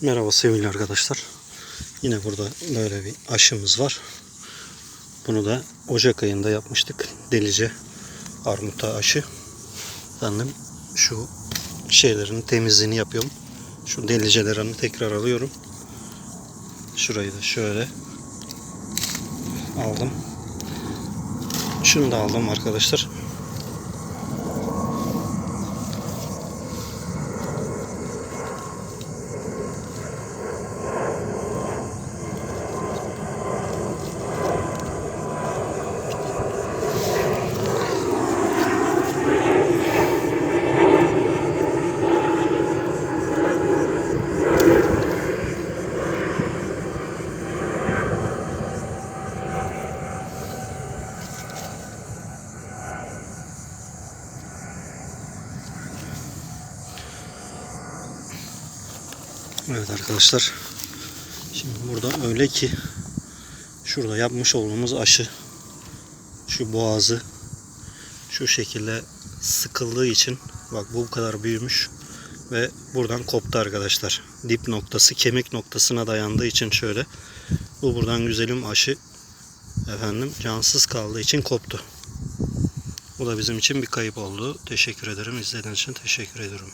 Merhaba sevgili arkadaşlar. Yine burada böyle bir aşımız var. Bunu da Ocak ayında yapmıştık. Delice armuta aşı. Efendim şu şeylerin temizliğini yapıyorum. Şu delicelerini tekrar alıyorum. Şurayı da şöyle aldım. Şunu da aldım arkadaşlar. Evet arkadaşlar. Şimdi burada öyle ki şurada yapmış olduğumuz aşı şu boğazı şu şekilde sıkıldığı için bak bu kadar büyümüş ve buradan koptu arkadaşlar. Dip noktası kemik noktasına dayandığı için şöyle bu buradan güzelim aşı efendim cansız kaldığı için koptu. Bu da bizim için bir kayıp oldu. Teşekkür ederim. İzlediğiniz için teşekkür ediyorum.